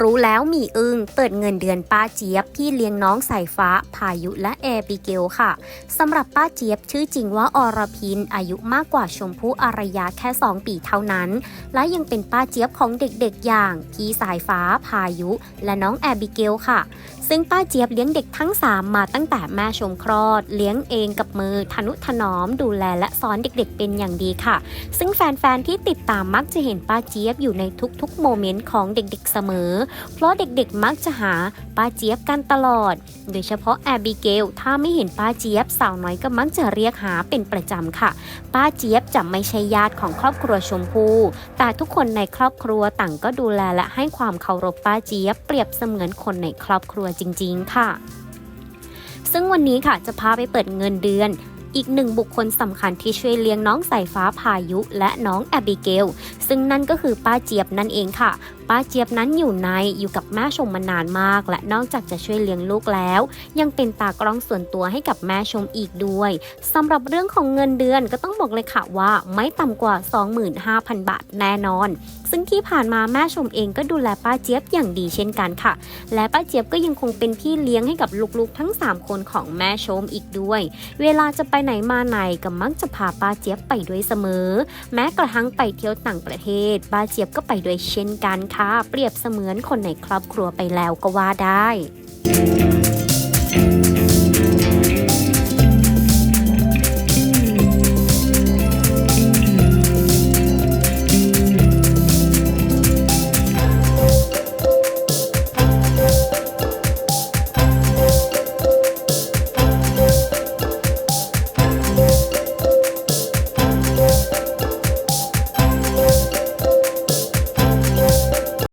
รู้แล้วมีอึ้งเปิดเงินเดือนป้าเจี๊ยบพี่เลี้ยงน้องสายฟ้า พายุและแอร์บิเกลค่ะสำหรับป้าเจี๊ยบชื่อจริงว่าอรพินอายุมากกว่าชมพู่อารยาแค่ 2 ปีเท่านั้น และยังเป็นป้าเจี๊ยบของเด็กๆอย่าง พี่สายฟ้า พายุ และน้องแอร์บิเกลค่ะ ซึ่งป้าเจี๊ยบเลี้ยงเด็กทั้ง 3 มาตั้งแต่แม่ชมคลอด เลี้ยงเองกับมือทนุถนอม ดูแลและสอนเด็กๆเป็นอย่างดีค่ะ ซึ่งแฟนๆที่ติดตามมักจะเห็นป้าเจี๊ยบอยู่ในทุกๆโมเมนต์ของเด็กๆเสมอเพราะเด็กๆมักจะหาป้าเจี๊ยบกันตลอด โดยเฉพาะแอบบิเกลถ้าไม่เห็นป้าเจี๊ยบสาวน้อยก็มักจะเรียกหาเป็นประจำค่ะ ป้าเจี๊ยบจะไม่ใช่ญาติของครอบครัวชมพู่แต่ทุกคนในครอบครัวต่างก็ดูแลและให้ความเคารพป้าเจี๊ยบเปรียบเสมือนคนในครอบครัวจริง ๆ ค่ะ ซึ่งวันนี้ค่ะจะพาไปเปิดเงินเดือน อีกหนึ่งบุคคลสำคัญที่ช่วยเลี้ยงน้องสายฟ้าพายุ และน้องแอบบิเกล ซึ่งนั่นก็คือป้าเจี๊ยบนั่นเองค่ะ ป้าเจี๊ยบนั้นอยู่ในอยู่กับแม่ชมมานานมาก และนอกจากจะช่วยเลี้ยงลูกแล้ว ยังเป็นตากล้องส่วนตัวให้กับแม่ชมอีกด้วยสำหรับเรื่องของเงินเดือนก็ต้องบอกเลยค่ะว่าไม่ต่ำกว่า 25,000 บาทแน่นอน ซึ่งที่ผ่านมาแม่ชมเองก็ดูแลป้าเจี๊ยบอย่างดีเช่นกันค่ะ และป้าเจี๊ยบก็ยังคงเป็นพี่เลี้ยงให้กับลูกๆ ทั้ง 3 คนของแม่ชมอีกด้วย เวลาจะไปไหนมาไหนก็มักจะพาป้าเจี๊ยบไปด้วยเสมอ แม้กระทั่งไปเที่ยวต่างประเทศป้าเจี๊ยบก็ไปด้วยเช่นกันค่ะ เปรียบเสมือนคนในครอบครัวไปแล้วก็ว่าได้